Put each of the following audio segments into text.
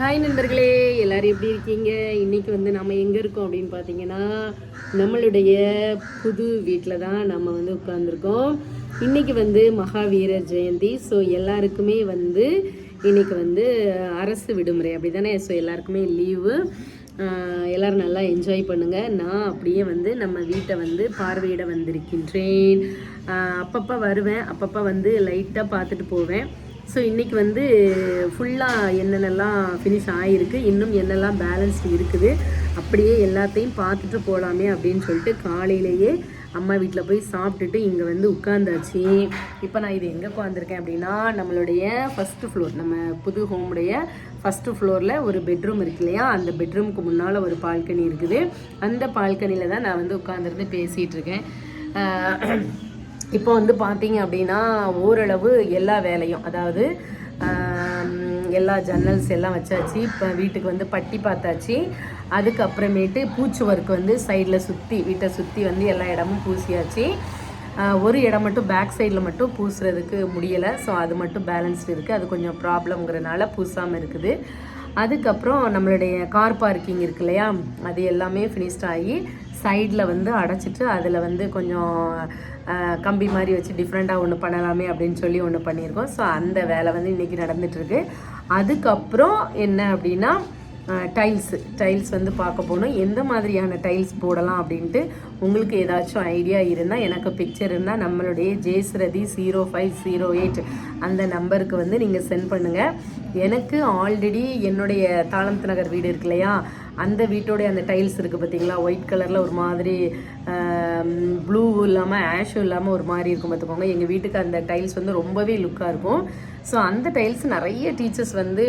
Hi நண்பர்களே. எல்லாரும் எப்படி இருக்கீங்க? இன்னைக்கு வந்து நம்ம எங்கே இருக்கோம் அப்படின்னு பார்த்தீங்கன்னா நம்மளுடைய புது வீட்டில் தான் நம்ம வந்து உட்காந்துருக்கோம் இன்னைக்கு வந்து மகாவீரர் ஜெயந்தி. ஸோ எல்லாருக்குமே வந்து இன்னைக்கு வந்து அரசு விடுமுறை. அப்படி தானே ஸோ எல்லாருக்குமே லீவு. எல்லோரும் நல்லா என்ஜாய் பண்ணுங்கள் நான் அப்படியே வந்து நம்ம வீட்டை வந்து பார்வையிட வந்திருக்கின்றேன். அப்பப்போ வருவேன். அப்பப்போ வந்து லைட்டாக பார்த்துட்டு போவேன். ஸோ இன்றைக்கி வந்து ஃபுல்லாக என்னென்னலாம் ஃபினிஷ் ஆகிருக்கு இன்னும் என்னெல்லாம் பேலன்ஸ் இருக்குது அப்படியே எல்லாத்தையும் பார்த்துட்டு போகலாமே அப்படின்னு சொல்லிட்டு காலையிலேயே அம்மா வீட்டில் போய் சாப்பிட்டுட்டு இங்கே வந்து உட்காந்தாச்சு. இப்போ நான் இது எங்கே உட்காந்துருக்கேன் அப்படின்னா நம்மளுடைய ஃபஸ்ட்டு ஃப்ளோர் நம்ம புது ஹோமுடைய ஃபஸ்ட்டு ஃப்ளோரில் ஒரு பெட்ரூம் இருக்கு இல்லையா? அந்த பெட்ரூமுக்கு முன்னால் ஒரு பால்கனி இருக்குது. அந்த பால்கனியில் தான் நான் வந்து உட்காந்துருந்து பேசிகிட்டு இருக்கேன். இப்போ வந்து பார்த்தீங்க அப்படின்னா ஓரளவு எல்லா வேலையும் அதாவது எல்லா ஜன்னல்ஸ் எல்லாம் வச்சாச்சு. இப்போ வீட்டுக்கு வந்து பட்டி பார்த்தாச்சு. அதுக்கப்புறமேட்டு பூச்சி ஒர்க் வந்து சைடில் சுற்றி வீட்டை சுற்றி வந்து எல்லா இடமும் பூசியாச்சு. ஒரு இடம் மட்டும் பேக் சைடில் மட்டும் பூசுறதுக்கு முடியலை. ஸோ அது மட்டும் பேலன்ஸ்டு இருக்குது அது கொஞ்சம் ப்ராப்ளம்ங்கிறனால பூசாமல் இருக்குது. அதுக்கப்புறம் நம்மளுடைய கார் பார்க்கிங் இருக்கு இல்லையா? அது எல்லாமே ஃபினிஷ்ட் ஆகி சைடில் வந்து அடைச்சிட்டு அதில் வந்து கொஞ்சம் கம்பி மாதிரி வச்சு டிஃப்ரெண்ட்டாக ஒன்று பண்ணலாமே அப்படின்னு சொல்லி ஒன்று பண்ணியிருக்கோம். ஸோ அந்த வேலை வந்து இன்றைக்கி நடந்துகிட்ருக்கு அதுக்கப்புறம் என்ன அப்படின்னா டைல்ஸு டைல்ஸ் வந்து பார்க்க போகணும். எந்த மாதிரியான டைல்ஸ் போடலாம் அப்படின்ட்டு உங்களுக்கு ஏதாச்சும் ஐடியா இருந்தால் எனக்கு பிக்சர் இருந்தால் நம்மளுடைய Jesrathi zero five zero eight அந்த நம்பருக்கு வந்து நீங்கள் சென்ட் பண்ணுங்கள் எனக்கு ஆல்ரெடி என்னுடைய தாளம்த் நகர் வீடு இருக்கு இல்லையா? அந்த வீட்டோடைய அந்த டைல்ஸ் இருக்குது பார்த்தீங்களா ஒயிட் கலரில் ஒரு மாதிரி ப்ளூவும் இல்லாமல் ஆஷும் இல்லாமல் ஒரு மாதிரி இருக்கும் பார்த்துக்கோங்க எங்கள் வீட்டுக்கு அந்த டைல்ஸ் வந்து ரொம்பவே லுக்காக இருக்கும். ஸோ அந்த டைல்ஸ் நிறைய டீச்சர்ஸ் வந்து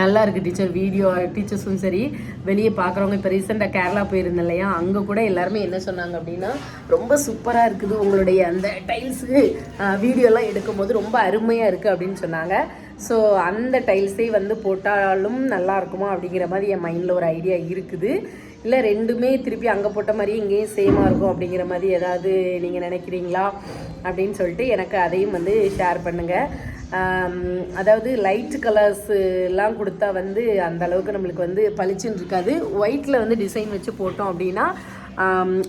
நல்லா இருக்குது டீச்சர் வீடியோ டீச்சர்ஸும் சரி. வெளியே பார்க்குறவங்க இப்போ ரீசெண்டாக கேரளா போயிருந்தேன் இல்லையா? அங்கே கூட எல்லாருமே என்ன சொன்னாங்க அப்படின்னா ரொம்ப சூப்பராக இருக்குது உங்களுடைய அந்த டைல்ஸு வீடியோலாம் எடுக்கும்போது ரொம்ப அருமையாக இருக்குது அப்படின்னு சொன்னாங்க. ஸோ அந்த டைல்ஸே வந்து போட்டாலும் நல்லா இருக்குமா அப்படிங்கிற மாதிரி என் மைண்டில் ஒரு ஐடியா இருக்குது. இல்லை ரெண்டுமே திருப்பி அங்கே போட்ட மாதிரி இங்கேயும் சேமாக இருக்கும் அப்படிங்கிற மாதிரி ஏதாவது நீங்கள் நினைக்கிறீங்களா? அப்படின்னு சொல்லிட்டு எனக்கு அதையும் வந்து ஷேர் பண்ணுங்கள் அதாவது லைட் கலர்ஸ் எல்லாம் கொடுத்தா வந்து அந்த அளவுக்கு நம்மளுக்கு வந்து பளிச்சுன்னு இருக்காது. ஒயிட்டில் வந்து டிசைன் வச்சு போட்டோம் அப்படின்னா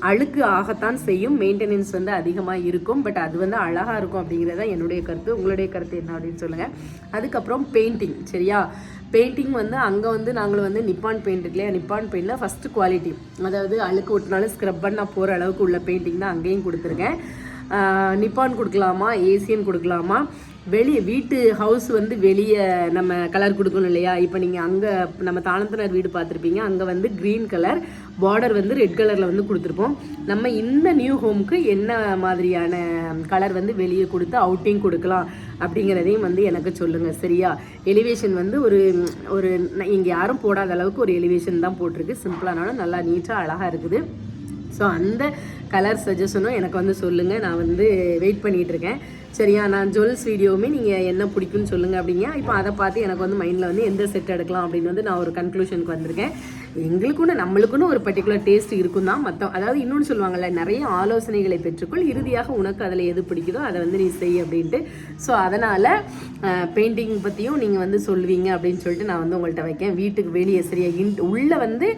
அழுக்கு ஆகத்தான் செய்யும். மெயின்டெனன்ஸ் வந்து அதிகமாக இருக்கும். பட் அது வந்து அழகாக இருக்கும் அப்படிங்கிறது தான் என்னுடைய கருத்து. உங்களுடைய கருத்து என்ன அப்படின்னு சொல்லுங்கள் அதுக்கப்புறம் பெயிண்டிங் சரியா? பெயிண்டிங் வந்து அங்கே வந்து நாங்கள் வந்து நிப்பான் பெயிண்ட் இல்லையா? நிப்பான் பெயிண்டில் ஃபஸ்ட்டு குவாலிட்டி அதாவது அழுக்கு ஒட்டினாலும் ஸ்க்ரப் பண்ண போகிற அளவுக்கு உள்ள பெயிண்டிங் தான் அங்கேயும் கொடுத்துருக்கேன். நிப்பான் கொடுக்கலாமா? ஏசியன் கொடுக்கலாமா? வெளியே வீட்டு ஹவுஸ் வந்து வெளியே நம்ம கலர் கொடுக்கணும் இல்லையா? இப்போ நீங்கள் அங்கே நம்ம தாளத்தினர் வீடு பார்த்துருப்பீங்க. அங்கே வந்து க்ரீன் கலர் பார்டர் வந்து ரெட் கலரில் வந்து கொடுத்துருப்போம். நம்ம இந்த நியூ ஹோம்க்கு என்ன மாதிரியான கலர் வந்து வெளியே கொடுத்து அவுட்டிங் கொடுக்கலாம் அப்படிங்கிறதையும் வந்து எனக்கு சொல்லுங்கள் சரியா? எலிவேஷன் வந்து ஒரு ஒரு இங்கே யாரும் போடாத அளவுக்கு ஒரு எலிவேஷன் தான் போட்டிருக்கு. சிம்பிளானாலும் நல்லா நீட்டாக அழகாக இருக்குது. ஸோ அந்த கலர் சஜஷனும் எனக்கு வந்து சொல்லுங்கள் நான் வந்து வெயிட் பண்ணிகிட்டு இருக்கேன் சரியா? நான் ஜுவல்ஸ் வீடியோவுமே நீங்கள் என்ன பிடிக்கும்னு சொல்லுங்கள் அப்படிங்க. இப்போ அதை பார்த்து எனக்கு வந்து மைண்டில் வந்து எந்த செட் எடுக்கலாம் அப்படின்னு வந்து நான் ஒரு கன்க்ளூஷனுக்கு வந்திருக்கேன். எங்களுக்குன்னு நம்மளுக்குன்னு ஒரு பர்டிகுலர் டேஸ்ட் இருக்கும் தான் மற்ற அதாவது இன்னொன்று சொல்லுவாங்கள்ல நிறைய ஆலோசனைகளை பெற்றுக்கொள். இறுதியாக உனக்கு அதில் எது பிடிக்குதோ அதை வந்து நீ செய் அப்படின்ட்டு. ஸோ அதனால் பெயிண்டிங் பற்றியும் நீங்கள் வந்து சொல்லுவீங்க அப்படின்னு சொல்லிட்டு நான் வந்து உங்கள்கிட்ட வைக்கேன். வீட்டுக்கு வெளியே சரியா இன் உள்ளே வந்து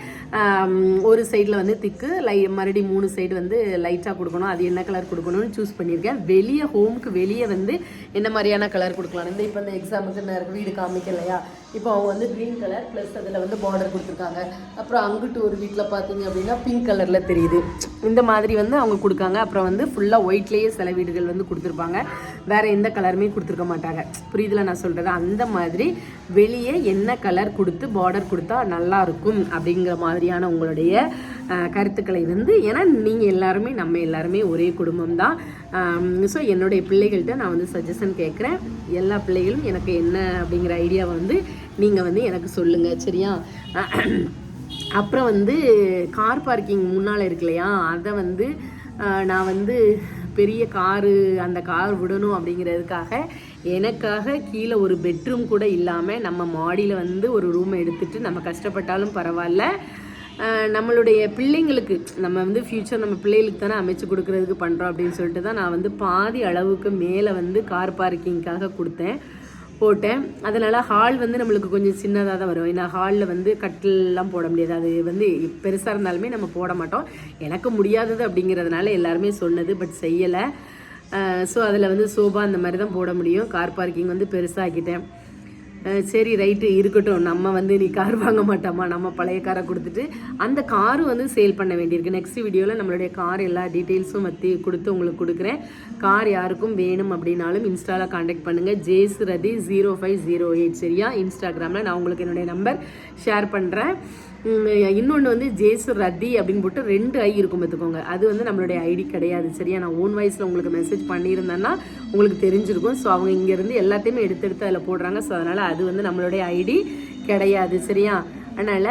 ஒரு சைடில் வந்து திக்கு லை மறுபடியும் மூணு சைடு வந்து லைட்டாக கொடுக்கணும். அது என்ன கலர் கொடுக்கணும்னு சூஸ் பண்ணியிருக்கேன். வெளியே ஹோமுக்கு வெளியே வந்து என்ன மாதிரியான கலர் கொடுக்கலாம்? இந்த இப்போ இந்த எக்ஸாமுக்கு நான் வீடு காமிக்கலையா? இப்போ அவங்க வந்து க்ரீன் கலர் ப்ளஸ் அதில் வந்து பார்டர் கொடுத்துருக்காங்க. அப்புறம் அங்கிட்டு ஒரு வீட்டில் பார்த்தீங்க அப்படின்னா பிங்க் கலரில் தெரியுது. இந்த மாதிரி வந்து அவங்க கொடுக்காங்க. அப்புறம் வந்து ஃபுல்லாக ஒயிட்லேயே சில வீடுகள் வந்து கொடுத்துருப்பாங்க. வேறு எந்த கலருமே கொடுத்துருக்க மாட்டாங்க. புரியுதுல நான் சொல்கிறது அந்த மாதிரி வெளியே என்ன கலர் கொடுத்து பார்டர் கொடுத்தா நல்லாயிருக்கும் அப்படிங்கிற மாதிரியான உங்களுடைய கருத்துக்களை வந்து ஏன்னா நீங்கள் எல்லாருமே நம்ம எல்லாருமே ஒரே குடும்பம் தான். ஸோ என்னுடைய பிள்ளைகள்கிட்ட நான் வந்து சஜஷன் கேட்குறேன் எல்லா பிள்ளைகளும் எனக்கு என்ன அப்படிங்கிற ஐடியாவை வந்து நீங்கள் வந்து எனக்கு சொல்லுங்கள் சரியா? அப்புறம் வந்து கார் பார்க்கிங் முன்னால் இருக்கு இல்லையா? அதை வந்து நான் வந்து பெரிய காரு அந்த கார் விடணும் அப்படிங்கிறதுக்காக எனக்காக கீழே ஒரு பெட்ரூம் கூட இல்லாமல் நம்ம மாடியில் வந்து ஒரு ரூமை எடுத்துகிட்டு நம்ம கஷ்டப்பட்டாலும் பரவாயில்ல. நம்மளுடைய பிள்ளைங்களுக்கு நம்ம வந்து ஃப்யூச்சர் நம்ம பிள்ளைகளுக்கு தானே அமைச்சு கொடுக்கறதுக்கு பண்ணுறோம் அப்படின்னு சொல்லிட்டு தான் நான் வந்து பாதி அளவுக்கு மேலே வந்து கார் பார்க்கிங்க்காக கொடுத்தேன். போட்டேன். அதனால் ஹால் வந்து நம்மளுக்கு கொஞ்சம் சின்னதாக தான் வரும். ஏன்னா ஹாலில் வந்து கட்டிலெலாம் போட முடியாது. அது வந்து பெருசாக இருந்தாலுமே நம்ம போட மாட்டோம். எனக்கு முடியாதது அப்படிங்கிறதுனால எல்லாருமே சொன்னது பட் செய்யலை. ஸோ அதில் வந்து சோபா அந்த மாதிரி தான் போட முடியும். கார் பார்க்கிங் வந்து பெருசாகிட்டேன் சரி ரைட்டு இருக்கட்டும். நம்ம வந்து நீ கார் வாங்க மாட்டோமா நம்ம பழைய காரை கொடுத்துட்டு அந்த காரும் வந்து சேல் பண்ண வேண்டியிருக்கு. நெக்ஸ்ட் வீடியோவில் நம்மளுடைய கார் எல்லா டீட்டெயில்ஸும் பற்றி கொடுத்து உங்களுக்கு கொடுக்குறேன். கார் யாருக்கும் வேணும் அப்படின்னாலும் இன்ஸ்டாவில் காண்டாக்ட் பண்ணுங்கள் ஜேஸ் ரதி ஜீரோ ஃபைவ் ஜீரோ எயிட் சரியா? இன்ஸ்டாகிராமில் நான் உங்களுக்கு என்னுடைய நம்பர் ஷேர் பண்ணுறேன் இன்னொன்று வந்து ஜேசு ரத்தி அப்படின்னு போட்டு ரெண்டு ஐ இருக்கும் பார்த்துக்கோங்க. அது வந்து நம்மளுடைய ஐடி கிடையாது சரியா? நான் ஓன் வாய்ஸில் உங்களுக்கு மெசேஜ் பண்ணியிருந்தேன்னா உங்களுக்கு தெரிஞ்சிருக்கும். ஸோ அவங்க இங்கேருந்து எல்லாத்தையுமே எடுத்து எடுத்து அதில் போடுறாங்க. ஸோ அதனால் அது வந்து நம்மளுடைய ஐடி கிடையாது சரியா? அதனால்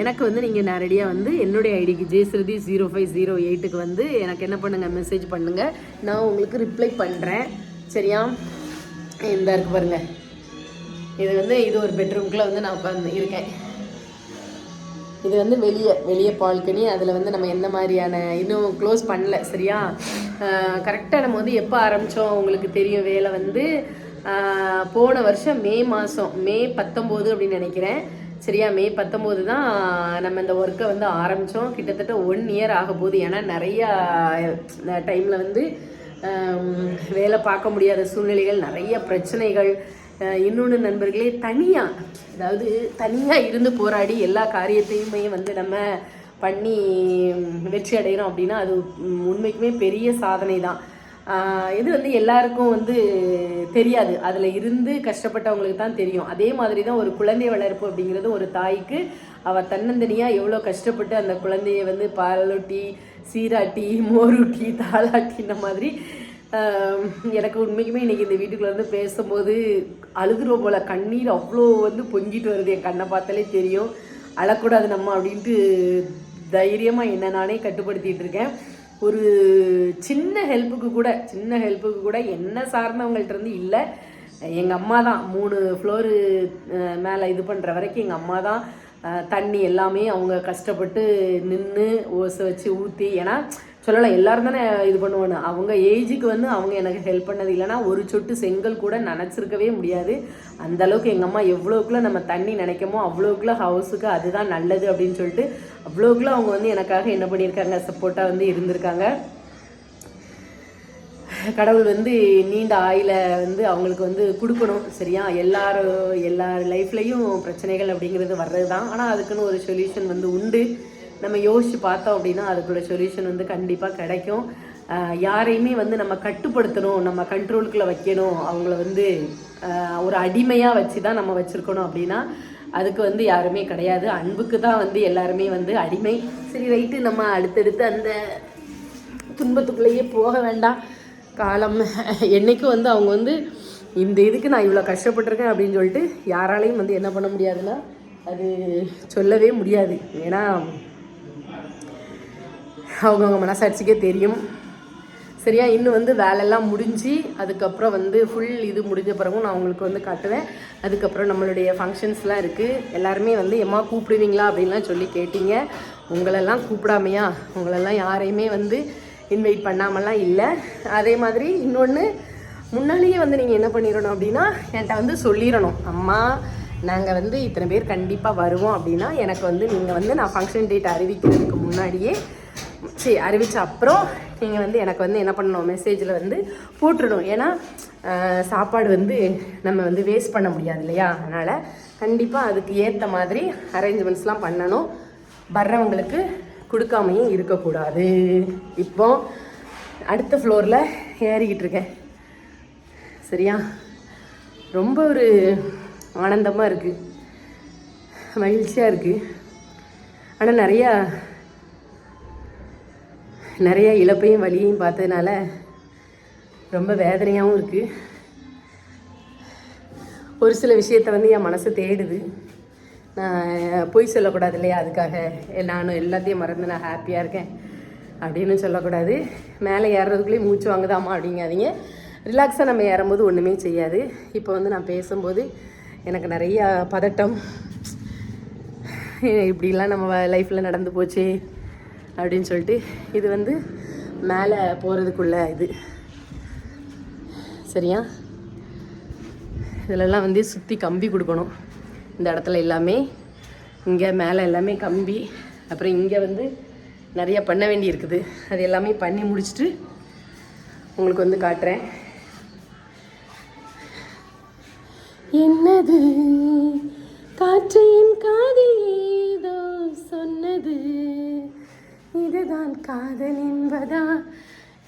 எனக்கு வந்து நீங்கள் நேரடியாக வந்து என்னுடைய ஐடிக்கு ஜெயஸ்ருதி ஜீரோ ஃபைவ் ஜீரோ எயிட்டுக்கு வந்து எனக்கு என்ன பண்ணுங்கள் மெசேஜ் பண்ணுங்கள் நான் உங்களுக்கு ரிப்ளை பண்ணுறேன் சரியா? இந்த இருக்கு பாருங்கள் இது வந்து இது ஒரு பெட்ரூம்குள்ளே வந்து நான் உட்காந்து இருக்கேன். இது வந்து வெளியே வெளியே பால்கனி அதில் வந்து நம்ம எந்த மாதிரியான இன்னும் க்ளோஸ் பண்ணல சரியா? கரெக்டாக நம்ம வந்து எப்போ ஆரம்பித்தோம் உங்களுக்கு தெரியும் வேலை வந்து போன வருஷம் மே மாதம் மே பத்தொம்போது அப்படின்னு நினைக்கிறேன். சரியா மே பத்தொம்போது தான் நம்ம இந்த ஒர்க்கை வந்து ஆரம்பித்தோம் கிட்டத்தட்ட ஒன் இயர் ஆக போகுது. ஏன்னா நிறையா டைமில் வந்து வேலை பார்க்க முடியாத சூழ்நிலைகள் நிறைய பிரச்சனைகள் இன்னொன்று நண்பர்களே தனியாக அதாவது தனியாக இருந்து போராடி எல்லா காரியத்தையுமே வந்து நம்ம பண்ணி வெற்றி அடைகிறோம் அப்படின்னா அது உண்மைக்குமே பெரிய சாதனை தான் இது வந்து எல்லாருக்கும் வந்து தெரியாது. அதில் இருந்து கஷ்டப்பட்டவங்களுக்கு தான் தெரியும். அதே மாதிரி தான் ஒரு குழந்தை வளர்ப்பு அப்படிங்கிறது ஒரு தாய்க்கு அவள் தன்னந்தனியாக எவ்வளோ கஷ்டப்பட்டு அந்த குழந்தைய வந்து பாலூட்டி சீராட்டி மோரூட்டி தாளாட்டி இந்த மாதிரி எனக்கு உண்மைக்குமே இன்னைக்கு இந்த வீட்டுக்குள்ளே வந்து பேசும்போது அழுகுறோம் போல். கண்ணீர் அவ்வளோ வந்து பொங்கிட்டு வருது. என் கண்ணை பார்த்தாலே தெரியும். அழக்கூடாது நம்ம அப்படின்ட்டு தைரியமாக என்ன நானே கட்டுப்படுத்திகிட்டு இருக்கேன். ஒரு சின்ன ஹெல்ப்புக்கு கூட சின்ன ஹெல்ப்புக்கு கூட என்ன சார்ந்தவங்கள்ட்ட இருந்து இல்லை. எங்கள் அம்மா தான் மூணு ஃப்ளோரு மேலே இது பண்ணுற வரைக்கும் எங்கள் அம்மா தான் தண்ணி எல்லாமே அவங்க கஷ்டப்பட்டு நின்று ஓசை வச்சு ஊற்றி ஏன்னா சொல்லலாம் எல்லாரும் தானே இது பண்ணுவானு அவங்க ஏஜுக்கு வந்து அவங்க எனக்கு ஹெல்ப் பண்ணது இல்லைன்னா ஒரு சொட்டு செங்கல் கூட நினச்சிருக்கவே முடியாது. அந்த அளவுக்கு எங்கள் அம்மா எவ்வளோக்குள்ள நம்ம தண்ணி நினைக்கமோ அவ்வளோக்குள்ள ஹவுஸுக்கு அதுதான் நல்லது அப்படின்னு சொல்லிட்டு அவ்வளோக்குள்ள அவங்க வந்து எனக்காக என்ன பண்ணியிருக்காங்க சப்போர்ட்டாக வந்து இருந்திருக்காங்க. கடவுள் வந்து நீண்ட ஆயில வந்து அவங்களுக்கு வந்து கொடுக்கணும் சரியா? எல்லாரும் எல்லார் லைஃப்லேயும் பிரச்சனைகள் அப்படிங்கிறது வர்றது தான் ஆனால் அதுக்குன்னு ஒரு சொல்யூஷன் வந்து உண்டு. நம்ம யோசிச்சு பார்த்தோம் அப்படின்னா அதுக்குள்ள சொல்யூஷன் வந்து கண்டிப்பாக கிடைக்கும். யாரையுமே வந்து நம்ம கட்டுப்படுத்தணும் நம்ம கண்ட்ரோலுக்குள்ளே வைக்கணும். அவங்கள வந்து ஒரு அடிமையாக வச்சு தான் நம்ம வச்சுருக்கணும் அப்படின்னா அதுக்கு வந்து யாருமே கிடையாது. அன்புக்கு தான் வந்து எல்லாருமே வந்து அடிமை. சரி ரைட்டு நம்ம அடுத்தடுத்து அந்த துன்பத்துக்குள்ளேயே போக வேண்டாம். காலம் என்னைக்கும் வந்து அவங்க வந்து இந்த இதுக்கு நான் இவ்வளோ கஷ்டப்பட்டிருக்கேன் அப்படின்னு சொல்லிட்டு யாராலையும் வந்து என்ன பண்ண முடியாதுன்னா அது சொல்லவே முடியாது. ஏன்னா அவங்கவுங்க மனசாட்சிக்கே தெரியும். சரியா? இன்னும் வந்து வேலையெல்லாம் முடிஞ்சு அதுக்கப்புறம் வந்து ஃபுல் இது முடிஞ்ச பிறகும் நான் உங்களுக்கு வந்து காட்டுவேன். அதுக்கப்புறம் நம்மளுடைய ஃபங்க்ஷன்ஸ்லாம் இருக்குது எல்லாருமே வந்து எம்மா கூப்பிடுவீங்களா? அப்படின்லாம் சொல்லி கேட்டீங்க. உங்களெல்லாம் கூப்பிடாமையா? உங்களெல்லாம் யாரையுமே வந்து இன்வைட் பண்ணாமலாம் இல்லை. அதே மாதிரி இன்னொன்று முன்னாடியே வந்து நீங்கள் என்ன பண்ணிடணும் அப்படின்னா என்கிட்ட வந்து சொல்லிடணும். அம்மா நாங்கள் வந்து இத்தனை பேர் கண்டிப்பாக வருவோம் அப்படின்னா எனக்கு வந்து நீங்கள் வந்து நான் ஃபங்க்ஷன் டேட் அறிவிக்கிறதுக்கு முன்னாடியே சரி அறிவிச்ச அப்புறம் நீங்கள் வந்து எனக்கு வந்து என்ன பண்ணணும்? மெசேஜில் வந்து போட்டுடணும். ஏன்னா சாப்பாடு வந்து நம்ம வந்து வேஸ்ட் பண்ண முடியாது இல்லையா? அதனால் கண்டிப்பாக அதுக்கு ஏற்ற மாதிரி அரேஞ்ச்மெண்ட்ஸ்லாம் பண்ணணும். வர்றவங்களுக்கு கொடுக்காமையும் இருக்கக்கூடாது. இப்போ அடுத்த ஃப்ளோரில் ஏறிக்கிட்டு இருக்கேன். சரியா? ரொம்ப ஒரு ஆனந்தமாக இருக்குது மகிழ்ச்சியாக இருக்குது ஆனால் நிறையா நிறைய இழப்பையும் வழியையும் பார்த்ததுனால ரொம்ப வேதனையாகவும் இருக்குது ஒரு சில விஷயத்த வந்து என் மனசு தேடுது. நான் பொய் சொல்லக்கூடாது இல்லையா? அதுக்காக நானும் எல்லாத்தையும் மறந்து நான் ஹாப்பியாக இருக்கேன் அப்படின்னு சொல்லக்கூடாது. மேலே ஏறுறதுக்குள்ளேயே மூச்சு வாங்குதாமா அப்படிங்காதீங்க. ரிலாக்ஸாக நம்ம ஏறும்போது ஒன்றுமே செய்யாது. இப்போ வந்து நான் பேசும்போது எனக்கு நிறையா பதட்டம். இப்படிலாம் நம்ம லைஃப்பில் நடந்து போச்சு. அப்படின்னு சொல்லிட்டு இது வந்து மேலே போகிறதுக்குள்ள இது. சரியா? இதிலெல்லாம் வந்து சுற்றி கம்பி கொடுக்கணும். இந்த இடத்துல எல்லாமே இங்கே மேலே எல்லாமே கம்பி அப்புறம் இங்கே வந்து நிறைய பண்ண வேண்டி இருக்குது அது எல்லாமே பண்ணி முடிச்சுட்டு உங்களுக்கு வந்து காட்டுறேன். என்னது? காற்றின் காதில் ஏதோ சொன்னது. இதுதான் காதல் என்பதா?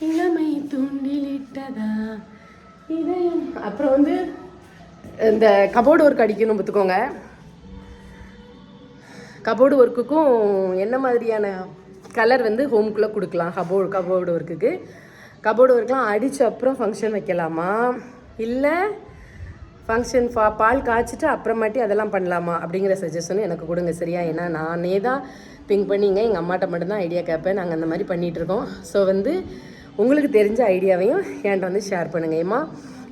இளமை தூண்டிலிட்டதா? இதயம். அப்புறம் வந்து இந்த கபோர்டு ஒர்க் அடிக்கணும் பார்த்துக்கோங்க. கபோர்டு ஒர்க்குக்கும் என்ன மாதிரியான கலர் வந்து ஹோம்குள்ளே கொடுக்கலாம் கபோர்டு கபோர்டு ஒர்க்குக்கு கபோர்டு ஒர்க்லாம் அடித்த அப்புறம் ஃபங்க்ஷன் வைக்கலாமா? இல்லை ஃபங்க்ஷன் ஃபா பால் காய்ச்சிட்டு அப்புறமாட்டி அதெல்லாம் பண்ணலாமா? அப்படிங்கிற சஜஷனும் எனக்கு கொடுங்க சரியா? ஏன்னா நானே தான் திங்க் பண்ணிங்க எங்கள் அம்மாட்ட மட்டும்தான் ஐடியா கேட்பேன். நாங்கள் அந்த மாதிரி பண்ணிகிட்ருக்கோம் ஸோ வந்து உங்களுக்கு தெரிஞ்ச ஐடியாவையும் என்கிட்ட வந்து ஷேர் பண்ணுங்கள் ஏம்மா?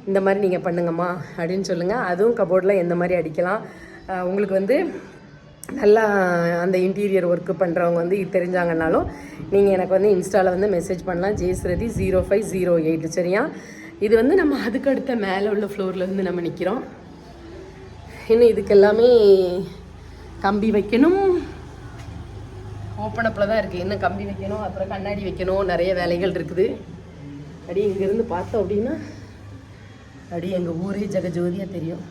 இந்த மாதிரி நீங்கள் பண்ணுங்கம்மா அப்படின்னு சொல்லுங்கள் அதுவும் கபோர்டில் எந்த மாதிரி அடிக்கலாம். உங்களுக்கு வந்து நல்லா அந்த இன்டீரியர் ஒர்க்கு பண்ணுறவங்க வந்து இது தெரிஞ்சாங்கன்னாலும் நீங்கள் எனக்கு வந்து இன்ஸ்டாவில் வந்து மெசேஜ் பண்ணலாம். Jayasrathi zero five zero eight சரியா? இது வந்து நம்ம அதுக்கு அடுத்த மேலே உள்ள ஃப்ளோரில் வந்து நம்ம நிற்கிறோம் இன்னும் இதுக்கெல்லாமே கம்பி வைக்கணும். ஓப்பன் அப்பில் தான் இருக்குது இன்னும் கம்பி வைக்கணும் அப்புறம் கண்ணாடி வைக்கணும் நிறைய வேலைகள் இருக்குது. அப்படி இங்கேருந்து பார்த்தோம் அப்படின்னா அப்படி எங்கள் ஊரே ஜெகஜோதியாக தெரியும்.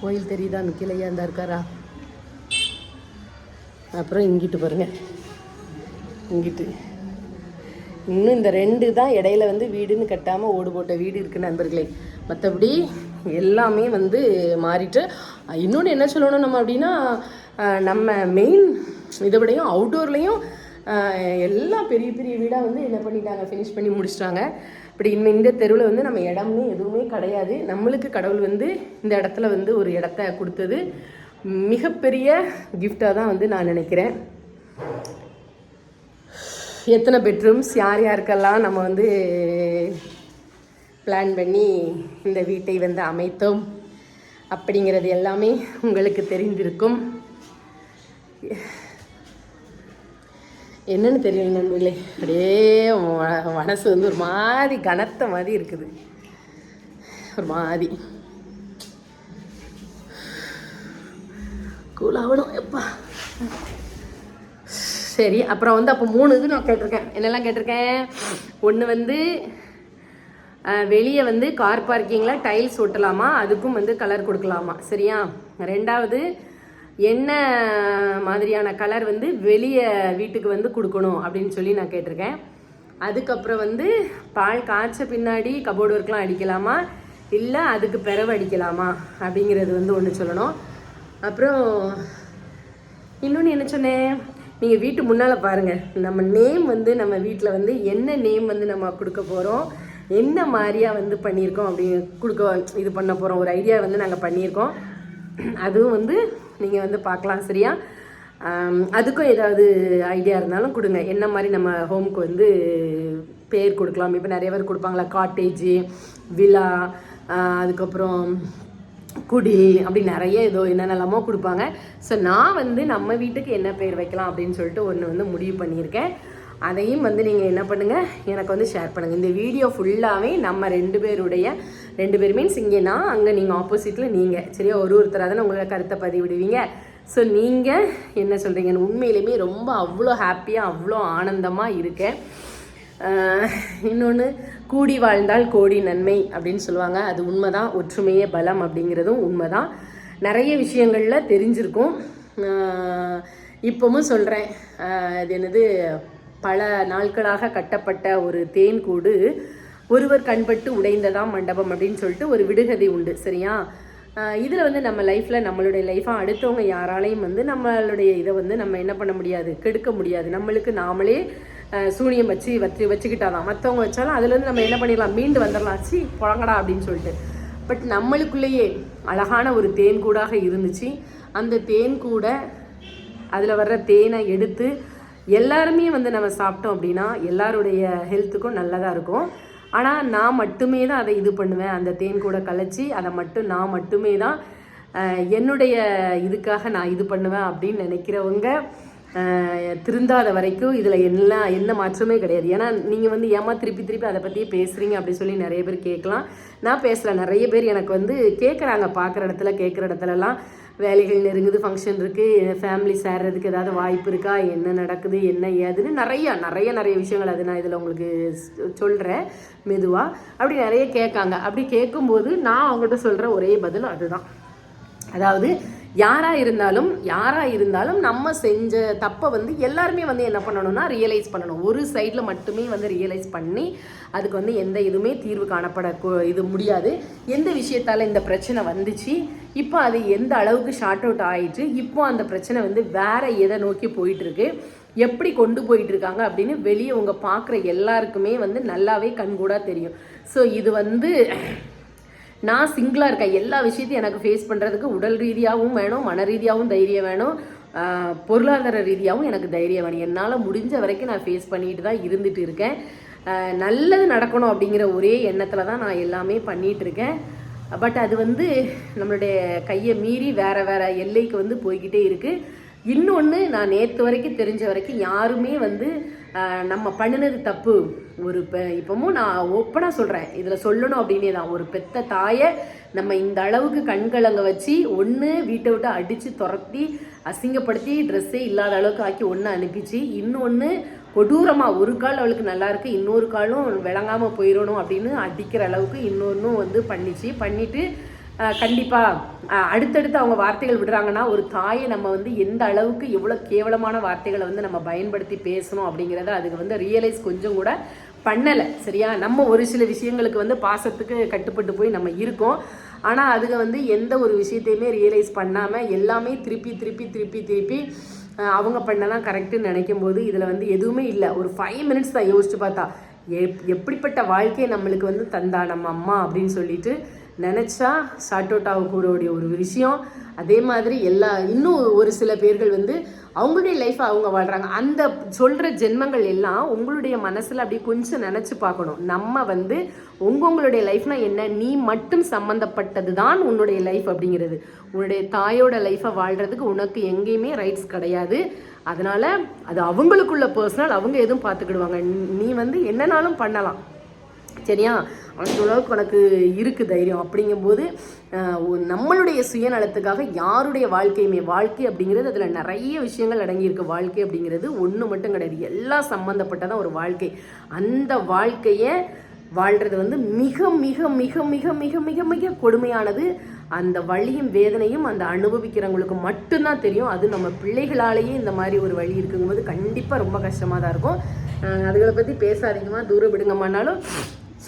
கோயில் தெரியுதா? நிற்கலையா இருந்தா இருக்காரா? அப்புறம் இங்கிட்டு பாருங்க. இங்கிட்டு. இன்னும் இந்த ரெண்டு தான் இடையில வந்து வீடுன்னு கட்டாமல் ஓடு போட்ட வீடு இருக்குது நண்பர்களே. மற்றபடி எல்லாமே வந்து மாறிட்டு இன்னொன்று என்ன சொல்லணும் நம்ம அப்படின்னா நம்ம மெயின் இதோடையும் அவுட்டோர்லேயும் எல்லாம் பெரிய பெரிய வீடாக வந்து என்ன பண்ணிட்டாங்க ஃபினிஷ் பண்ணி முடிச்சிட்டாங்க. இப்படி இன்னும் இந்த தெருவில் வந்து நம்ம இடம்னு எதுவுமே கிடையாது. நம்மளுக்கு கடவுள் வந்து இந்த இடத்துல வந்து ஒரு இடத்த கொடுத்தது. மிகப்பெரிய கிஃப்டாக தான் வந்து நான் நினைக்கிறேன். எத்தனை பெட்ரூம்ஸ் யார் யாருக்கெல்லாம் நம்ம வந்து பிளான் பண்ணி இந்த வீட்டை வந்து அமைத்தோம் அப்படிங்கிறது எல்லாமே உங்களுக்கு தெரிந்திருக்கும். என்னன்னு தெரியல நண்பர்களே. அப்படியே மனசு வந்து ஒரு மாதிரி கனத்த மாதிரி இருக்குது. ஒரு மாதிரி. கூலாகணும் எப்பா. சரி அப்புறம் வந்து அப்போ மூணு இது நான் கேட்டிருக்கேன். என்னெல்லாம் கேட்டிருக்கேன்? ஒன்று வந்து வெளியே வந்து கார் பார்க்கிங்கில் டைல்ஸ் ஒட்டலாமா? அதுக்கும் வந்து கலர் கொடுக்கலாமா? சரியா? ரெண்டாவது என்ன மாதிரியான கலர் வந்து வெளியே வீட்டுக்கு வந்து கொடுக்கணும் அப்படின்னு சொல்லி நான் கேட்டிருக்கேன். அதுக்கப்புறம் வந்து பால் காய்ச்ச பின்னாடி கபோர்டு ஒர்க்லாம் அடிக்கலாமா? இல்லை அதுக்கு பிறவு அடிக்கலாமா? அப்படிங்கிறது வந்து ஒன்று சொல்லணும். அப்புறம் இன்னொன்று என்ன சொன்னேன்? நீங்கள் வீட்டு முன்னால் பாருங்கள் நம்ம நேம் வந்து நம்ம வீட்டில் வந்து என்ன நேம் வந்து நம்ம கொடுக்க போகிறோம் என்ன மாதிரியா வந்து பண்ணியிருக்கோம் அப்படி கொடுக்க இது பண்ண போகிறோம் ஒரு ஐடியா வந்து நாங்கள் பண்ணியிருக்கோம். அதுவும் வந்து நீங்கள் வந்து பார்க்கலாம் சரியா? அதுக்கும் ஏதாவது ஐடியா இருந்தாலும் கொடுங்க. என்ன மாதிரி நம்ம ஹோம்க்கு வந்து பேர் கொடுக்கலாம். இப்போ நிறைய பேர் கொடுப்பாங்களா காட்டேஜு விலா அதுக்கப்புறம் குடில் அப்படி நிறைய ஏதோ என்னென்னலாமோ கொடுப்பாங்க. ஸோ நான் வந்து நம்ம வீட்டுக்கு என்ன பேர் வைக்கலாம் அப்படின்னு சொல்லிட்டு ஒன்று வந்து முடிவு பண்ணியிருக்கேன். அதையும் வந்து நீங்கள் என்ன பண்ணுங்கள் எனக்கு வந்து ஷேர் பண்ணுங்கள் இந்த வீடியோ ஃபுல்லாகவே நம்ம ரெண்டு பேருடைய ரெண்டு பேர் மீன்ஸ் இங்கே நான் அங்கே நீங்கள் ஆப்போசிட்டில் நீங்கள் சரியா? ஒரு ஒருத்தராக தானே உங்களோட கருத்தை பதிவிடுவீங்க. ஸோ நீங்கள் என்ன சொல்கிறீங்கன்னு உண்மையிலுமே ரொம்ப அவ்வளோ ஹாப்பியாக அவ்வளோ ஆனந்தமாக இருக்கேன் இன்னொன்று கூடி வாழ்ந்தால் கோடி நன்மை அப்படின்னு சொல்லுவாங்க. அது உண்மைதான். ஒற்றுமையே பலம் அப்படிங்கிறதும் உண்மைதான். நிறைய விஷயங்களில் தெரிஞ்சிருக்கும். இப்போவும் சொல்கிறேன் இது என்னது? பல நாட்களாக கட்டப்பட்ட ஒரு தேன் கூடு. ஒருவர் கண்பட்டு உடைந்ததாம் மண்டபம் அப்படின்னு சொல்லிட்டு ஒரு விடுகதை உண்டு சரியா? இதில் வந்து நம்ம லைஃப்பில் நம்மளுடைய லைஃபாக அடுத்தவங்க யாராலையும் வந்து நம்மளுடைய இதை வந்து நம்ம என்ன பண்ண முடியாது கெடுக்க முடியாது. நம்மளுக்கு நாமளே சூனியம் வச்சு வச்சு வச்சுக்கிட்டாதான். மற்றவங்க வச்சாலும் அதுலேருந்து நம்ம என்ன பண்ணிடலாம் மீண்டு வந்துடலாம். சி புழங்கடா அப்படின்னு சொல்லிட்டு. பட் நம்மளுக்குள்ளேயே அழகான ஒரு தேன் கூடாக இருந்துச்சு. அந்த தேன் கூட அதில் வர்ற தேனை எடுத்து எல்லாருமே வந்து நம்ம சாப்பிட்டோம் அப்படின்னா எல்லாருடைய ஹெல்த்துக்கும் நல்லதாக இருக்கும். ஆனால் நான் மட்டுமே தான் அதை இது பண்ணுவேன். அந்த தேன் கூட கலைச்சி அதை மட்டும் நான் மட்டுமே தான் என்னுடைய இதுக்காக நான் இது பண்ணுவேன் அப்படின்னு நினைக்கிறவங்க திருந்தாத வரைக்கும் இதில் எல்லாம் எந்த மாற்றமே கிடையாது. ஏன்னா நீங்கள் வந்து ஏமா திருப்பி திருப்பி அதை பற்றியே பேசுகிறீங்க அப்படி சொல்லி நிறைய பேர் கேட்கலாம். நான் பேசல நிறைய பேர் எனக்கு வந்து கேட்குறாங்க பார்க்குற இடத்துல கேட்குற இடத்துலலாம். வேலைகள் நெருங்குது ஃபங்க்ஷன் இருக்குது ஃபேமிலி சேர்றதுக்கு ஏதாவது வாய்ப்பு இருக்கா என்ன நடக்குது என்ன ஏதுன்னு நிறையா நிறைய நிறைய விஷயங்கள் அது நான் இதில் உங்களுக்கு சொல்கிறேன் மெதுவாக அப்படி நிறைய கேட்காங்க. அப்படி கேட்கும்போது நான் அவங்ககிட்ட சொல்கிற ஒரே பதில் அதுதான். அதாவது யாராக இருந்தாலும் யாராக இருந்தாலும் நம்ம செஞ்ச தப்பை வந்து எல்லாருமே வந்து என்ன பண்ணணும்னா ரியலைஸ் பண்ணணும். ஒரு சைடில் மட்டுமே வந்து ரியலைஸ் பண்ணி அதுக்கு வந்து எந்த இதுவுமே தீர்வு காணப்பட இது முடியாது. எந்த விஷயத்தால் இந்த பிரச்சனை வந்துச்சு? இப்போ அது எந்த அளவுக்கு ஷார்ட் அவுட் ஆயிடுச்சு இப்போ அந்த பிரச்சனை வந்து வேற எதை நோக்கி போயிட்டுருக்கு? எப்படி கொண்டு போயிட்டு இருக்காங்க அப்படின்னு வெளியே உங்கள் பார்க்குற எல்லாருக்குமே வந்து நல்லாவே கண்கூடாக தெரியும். ஸோ இது வந்து நான் சிங்கிளாக இருக்கேன். எல்லா விஷயத்தையும் எனக்கு ஃபேஸ் பண்ணுறதுக்கு உடல் ரீதியாகவும் வேணும் மன ரீதியாகவும் தைரியம் வேணும். பொருளாதார ரீதியாகவும் எனக்கு தைரியம் வேணும். என்னால் முடிஞ்ச வரைக்கும் நான் ஃபேஸ் பண்ணிட்டு தான் இருந்துட்டு இருக்கேன். நல்லது நடக்கணும் அப்படிங்கிற ஒரே எண்ணத்தில் தான் நான் எல்லாமே பண்ணிகிட்டு இருக்கேன். பட் அது வந்து நம்மளுடைய கையை மீறி வேறு வேறு எல்லைக்கு வந்து போய்கிட்டே இருக்குது இன்னொன்று நான் நேற்று வரைக்கும் தெரிஞ்ச வரைக்கும் யாருமே வந்து நம்ம பண்ணினது தப்பு. ஒரு இப்போ இப்பவும் நான் ஓப்பனாக சொல்கிறேன் இதில் சொல்லணும் அப்படின்னே தான். ஒரு பெத்த தாயை நம்ம இந்த அளவுக்கு கண்கலங்க வச்சு ஒன்று வீட்டை விட்டு அடித்து துரத்தி அசிங்கப்படுத்தி ட்ரெஸ்ஸே இல்லாத அளவுக்கு ஆக்கி ஒன்று அனுப்பிச்சு இன்னொன்று கொடூரமாக ஒரு கால் அவளுக்கு நல்லாயிருக்கு இன்னொரு காலும் விளங்காமல் போயிடணும் அப்படின்னு அடிக்கிற அளவுக்கு இன்னொன்றும் வந்து பண்ணிச்சு. பண்ணிவிட்டு கண்டிப்பாக அடுத்தடுத்து அவங்க வார்த்தைகள் விடுறாங்கன்னா ஒரு தாயை நம்ம வந்து எந்த அளவுக்கு எவ்வளோ கேவலமான வார்த்தைகளை வந்து நம்ம பயன்படுத்தி பேசணும் அப்படிங்கிறத அதுக்கு வந்து ரியலைஸ் கொஞ்சம் கூட பண்ணலை சரியா? நம்ம ஒரு சில விஷயங்களுக்கு வந்து பாசத்துக்கு கட்டுப்பட்டு போய் நம்ம இருக்கோம். ஆனால் அதுங்க வந்து எந்த ஒரு விஷயத்தையுமே ரியலைஸ் பண்ணாமல் எல்லாமே திருப்பி திருப்பி திருப்பி திருப்பி அவங்க பண்ணலாம் கரெக்டுன்னு நினைக்கும் போது இதில் வந்து எதுவுமே இல்லை. ஒரு ஃபைவ் மினிட்ஸ் தான் யோசிச்சு பார்த்தா எப் எப்படிப்பட்ட வாழ்க்கையை நம்மளுக்கு வந்து தந்தா நம்ம அம்மா அப்படின்னு சொல்லிட்டு நினச்சா ஷார்ட் அவுட் ஆகக்கூடிய ஒரு விஷயம். அதே மாதிரி எல்லா இன்னும் ஒரு சில பேர்கள் வந்து அவங்களுடைய லைஃப்பை அவங்க வாழ்கிறாங்க அந்த சொல்கிற ஜென்மங்கள் எல்லாம் உங்களுடைய மனசில் அப்படியே கொஞ்சம் நினச்சி பார்க்கணும். நம்ம வந்து உங்களுடைய லைஃப்னா என்ன? நீ மட்டும் சம்மந்தப்பட்டது தான் உன்னுடைய லைஃப் அப்படிங்கிறது. உன்னுடைய தாயோட லைஃப்பை வாழ்கிறதுக்கு உனக்கு எங்கேயுமே ரைட்ஸ் கிடையாது. அதனால் அது அவங்களுக்குள்ள பர்சனல் அவங்க எதுவும் பார்த்துக்கிடுவாங்க. நீ வந்து என்னனாலும் பண்ணலாம். சரியா? அந்த அளவுக்கு உனக்கு இருக்குது தைரியம். அப்படிங்கும்போது நம்மளுடைய சுயநலத்துக்காக யாருடைய வாழ்க்கையுமே வாழ்க்கை அப்படிங்கிறது அதில் நிறைய விஷயங்கள் அடங்கியிருக்கு. வாழ்க்கை அப்படிங்கிறது ஒன்று மட்டும் கிடையாது. எல்லாம் சம்மந்தப்பட்டதான் ஒரு வாழ்க்கை. அந்த வாழ்க்கையை வாழ்கிறது வந்து மிக மிக மிக மிக மிக மிக மிக கொடுமையானது. அந்த வழியும் வேதனையும் அந்த அனுபவிக்கிறவங்களுக்கு மட்டும்தான் தெரியும். அது நம்ம பிள்ளைகளாலேயே இந்த மாதிரி ஒரு வழி இருக்குங்கும்போது கண்டிப்பாக ரொம்ப கஷ்டமாக தான் இருக்கும் அதுகளை பற்றி பேசாதீங்கம்மா. தூரம் விடுங்கம்மானாலும்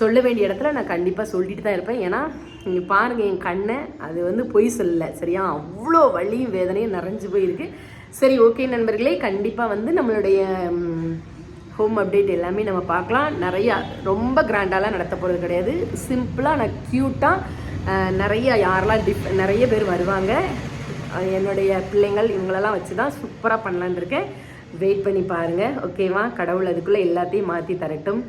சொல்ல வேண்டிய இடத்துல நான் கண்டிப்பாக சொல்லிட்டு தான் இருப்பேன். ஏன்னா நீங்கள் பாருங்கள் என் கண்ணை அது வந்து பொய் சொல்லலை. சரியா? அவ்வளோ வலியும் வேதனையும் நிறைஞ்சு போயிருக்கு. சரி ஓகே நண்பர்களே கண்டிப்பாக வந்து நம்மளுடைய ஹோம் அப்டேட் எல்லாமே நம்ம பார்க்கலாம். நிறையா ரொம்ப கிராண்டாலாம் நடத்த போகிறது கிடையாது. சிம்பிளாக நான் க்யூட்டாக நிறைய யாரெல்லாம் டிஃப் நிறைய பேர் வருவாங்க. என்னுடைய பிள்ளைங்கள் இவங்களெல்லாம் வச்சு தான் சூப்பராக பண்ணலான்னு இருக்கேன். வெயிட் பண்ணி பாருங்கள் ஓகேவா கடவுள் அதுக்குள்ளே எல்லாத்தையும் மாற்றி தரட்டும்.